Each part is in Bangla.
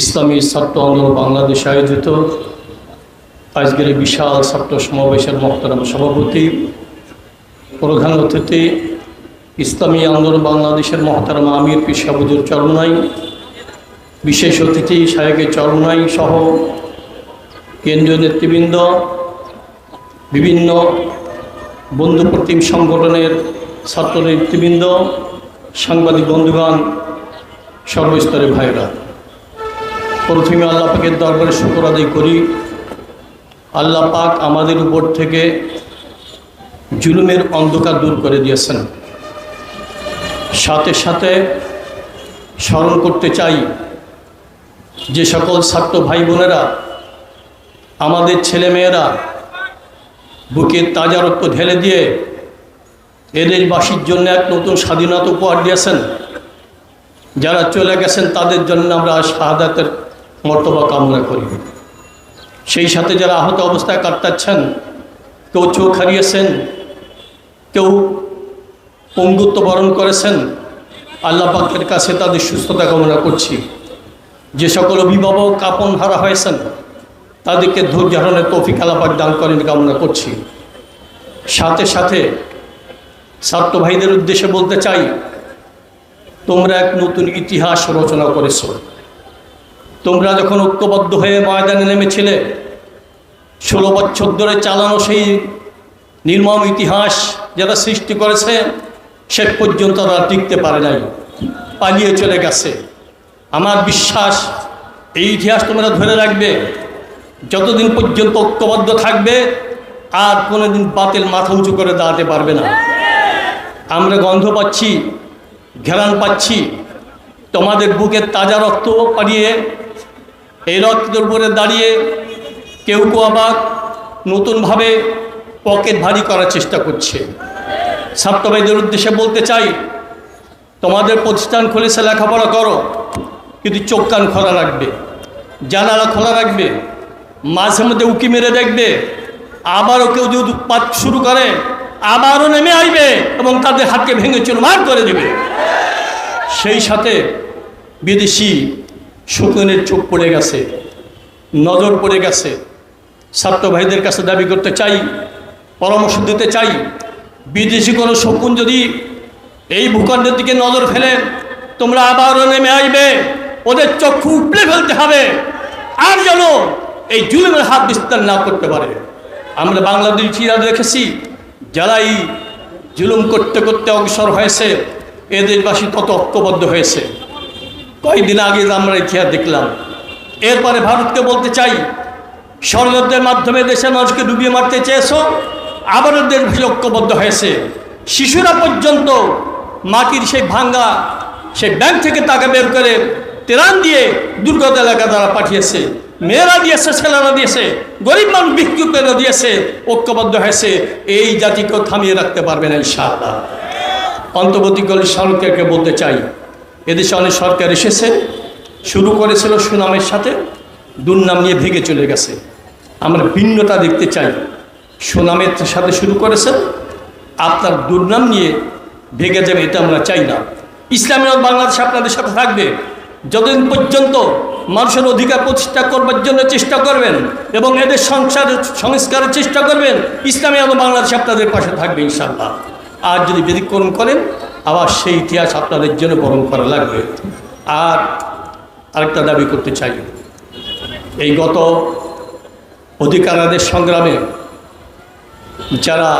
ইসলামী ছাত্র আন্দোলন বাংলাদেশ আয়োজিত। আজকের বিশাল ছাত্র সমাবেশের মহতারাম সভাপতি। প্রধান অতিথি, ইসলামী আন্দোলন বাংলাদেশের মহতারাম আমির পিসাবুজুর চরমনাই, বিশেষ অতিথি শাহেকে চরমনাই সহ কেন্দ্রীয় নেতৃবৃন্দ, বিভিন্ন বন্ধু প্রতিম সংগঠনের ছাত্র নেতৃবৃন্দ, সাংবাদিক বন্ধুগণ সর্বস্তরের ভাইরা। প্রথমে আল্লাহ পাকের দরবারে শুকর আদায় করি। আল্লাহ পাক আমাদের উপর থেকে জুলুমের অন্ধকার দূর করে দিয়েছেন। সাথে সাথে স্মরণ করতে চাই যে সকল ছাত্র ভাই বোনেরা আমাদের ছেলেমেয়েরা, বুকে তাজা রক্ত ঢেলে দিয়ে এদের বাসীর জন্য এক নতুন স্বাধীনতা উপহার দিয়েছেন। যারা চলে গেছেন, তাদের জন্য আমরা শাহাদাতের মর্তবা কামনা করি। সেই সাথে যারা আহত অবস্থায় কাটাচ্ছেন, কেউ চোখ হারিয়েছেন, কেউ পঙ্গুত্ব বরণ করেছেন, আল্লাহ পাকের কাছে তাদের সুস্থতা কামনা করছি। যে সকল অভিভাবক কাপন হারা হয়েছেন, তাদেরকে ধৈর্য ধারণের তৌফিক আলাপাক দান করেন কামনা করছি। সাথে সাথে ছাত্র ভাইদের উদ্দেশ্যে বলতে চাই তোমরা এক নতুন ইতিহাস রচনা করেছ। তোমরা যখন ঐক্যবদ্ধ হয়ে ময়দানে নেমেছিলে, ষোলো বছর ধরে চালানো সেই নির্মম ইতিহাস যারা সৃষ্টি করেছে, শেষ পর্যন্ত তারা টিকতে পারে নাই, পালিয়ে চলে গেছে। আমার বিশ্বাস, এই ইতিহাস তোমরা ধরে রাখবে, যতদিন পর্যন্ত ঐক্যবদ্ধ থাকবে, আর কোনোদিন বাতিল মাথা উঁচু করে দাঁড়াতে পারবে না। আমরা গন্ধ পাচ্ছি ঘেরান পাচ্ছি। তোমাদের বুকের তাজা রক্ত পাড়িয়ে, এই রক্তের উপরে দাঁড়িয়ে কেউ কেউ আবার নতুনভাবে পকেট ভারী করার চেষ্টা করছে। ছাত্রভাইদের উদ্দেশ্যে বলতে চাই, তোমাদের প্রতিষ্ঠান খুলেছে লেখাপড়া করো, কিন্তু চোখ কান খোলা রাখবে, জানালা খোলা রাখবে, মাঝে মধ্যে উকি মেরে দেখবে, আবারও কেউ যদি উৎপাত শুরু করে আবারও নেমে আসবে এবং তাদের হাতকে ভেঙে চুরমার করে দেবে। সেই সাথে বিদেশি শকুনের চোখ পড়ে গেছে, নজর পড়ে গেছে। ছাত্র ভাইদের কাছে দাবি করতে চাই, পরামর্শ দিতে চাই, বিদেশি কোনো শকুন যদি এই ভূখণ্ডের দিকে নজর ফেলে, তোমরা আবারও নেমে আসবে, ওদের চক্ষু উপড়ে ফেলতে হবে। আর যেন এই জুলুমের হাত বিস্তার না করতে পারে। আমরা বাংলাদেশিরা দেখেছি যারা এই জুলুম করতে করতে অগ্রসর হয়েছে এদেরবাসী তত ঐক্যবদ্ধ হয়েছে। কয়েকদিন আগে আমরা ইতিহাস দেখলাম, এরপরে ভারতকে বলতে চাই ষড়যন্ত্রের মাধ্যমে দেশের মানুষকে ডুবিয়ে মারতে চেয়েছো? আবারও দেশ ঐক্যবদ্ধ হয়েছে। শিশুরা পর্যন্ত মাটির সেই ভাঙ্গা, সেই ব্যাংক থেকে টাকা বের করে তেরান দিয়ে দুর্গত এলাকা দ্বারা পাঠিয়েছে। মেয়েরা দিয়েছে, ছেলেরা দিয়েছে, গরিব মানুষ বিক্ষুপেরা দিয়েছে, ঐক্যবদ্ধ হয়েছে। এই জাতিকেও থামিয়ে রাখতে পারবে না ইনশাআল্লাহ। অন্তর্বর্তীকালীন সরকারকে বলতে চাই, এদেশে অনেক সরকার এসেছে, শুরু করেছিল সুনামের সাথে, দুর্নাম নিয়ে ভেঙে চলে গেছে। আমরা ভিন্নতা দেখতে চাই, সুনামের সাথে শুরু করেছেন আপনার দুর্নাম নিয়ে ভেঙে যাবে এটা আমরা চাই না। ইসলামী বাংলাদেশ আপনাদের সাথে থাকবে। যতদিন পর্যন্ত মানুষের অধিকার প্রতিষ্ঠা করবার জন্য চেষ্টা করবেন এবং এদের সংসার সংস্কারের চেষ্টা করবেন, ইসলামী আলো বাংলাদেশ আপনাদের পাশে থাকবে ইনশাল্লাহ আর যদি ব্যতিক্রম করেন, আবার সেই ইতিহাস আপনাদের জন্য বরণ করা লাগবে। আর আরেকটা দাবি করতে চাই, এই গত অধিকারাদের সংগ্রামে যারা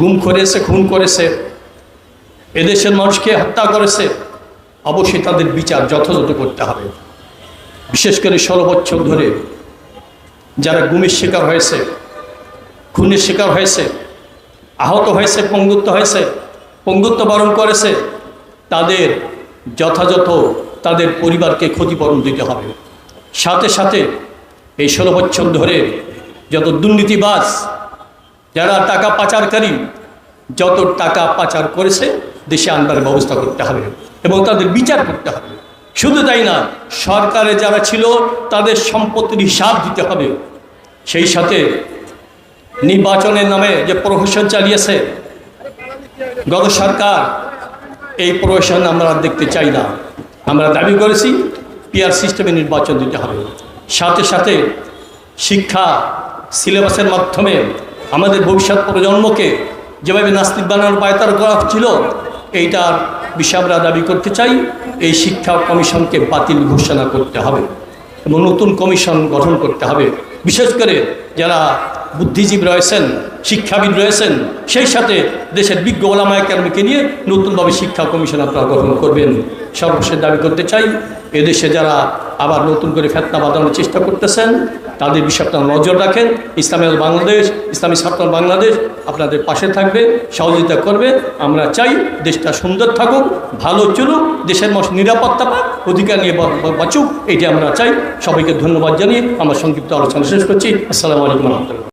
গুম করেছে, খুন করেছে, এদেশের মানুষকে হত্যা করেছে অবশ্যই তাদের বিচার যথাযথ করতে হবে। বিশেষ করে ষোলো বছর ধরে যারা গুমের শিকার হয়েছে, খুনের শিকার হয়েছে, আহত হয়েছে, পঙ্গুত্ব হয়েছে, পঙ্গুত্ব বরণ করেছে, তাদের যথাযথ তাদের পরিবারকে ক্ষতিপূরণ দিতে হবে। সাথে সাথে এই ষোলো বছর ধরে যত দুর্নীতিবাজ, যারা টাকা পাচারকারী, যত টাকা পাচার করেছে, দেশে আনবার ব্যবস্থা করতে হবে। এবং তাদের বিচার করতে হবে। শুধু তাই না, সরকারে যারা ছিল, তাদের সম্পত্তির হিসাব দিতে হবে। সেই সাথে নির্বাচনের নামে যে প্রহসন চালিয়েছে গত সরকার, এই প্রশাসন আমরা দেখতে চাই না। আমরা দাবি করেছি, পিআর সিস্টেমে নির্বাচন দিতে হবে। সাথে সাথে শিক্ষা, সিলেবাসের মাধ্যমে আমাদের ভবিষ্যৎ প্রজন্মকে যেভাবে নাস্তিক বানানোর পায়তার করা ছিল এইটার আমরা দাবি করতে চাই, এই শিক্ষা কমিশনকে বাতিল ঘোষণা করতে হবে এবং নতুন কমিশন গঠন করতে হবে। বিশেষ করে যারা বুদ্ধিজীবী রয়েছেন, শিক্ষাবিদ রয়েছেন, সেই সাথে দেশের বিজ্ঞ ওলামা একাডেমিকে নিয়ে নতুনভাবে শিক্ষা কমিশন আপনারা গঠন করবেন। সর্বশেষ দাবি করতে চাই, এদেশে যারা আবার নতুন করে ফেতনা বাঁধানোর চেষ্টা করতেছেন। তাদের বিষয়ে আপনারা নজর রাখেন। ইসলামী বাংলাদেশ, ইসলামী ছাত্র বাংলাদেশ আপনাদের পাশে থাকবে, সহযোগিতা করবে। আমরা চাই দেশটা সুন্দর থাকুক, ভালো চলুক, দেশের মানুষ নিরাপত্তা পাক, অধিকার নিয়ে বাঁচুক। এটি আমরা চাই। সবাইকে ধন্যবাদ জানিয়ে আমার সংক্ষিপ্ত আলোচনা শেষ করছি। আসসালামু আলাইকুম রহমতুল্লাহ।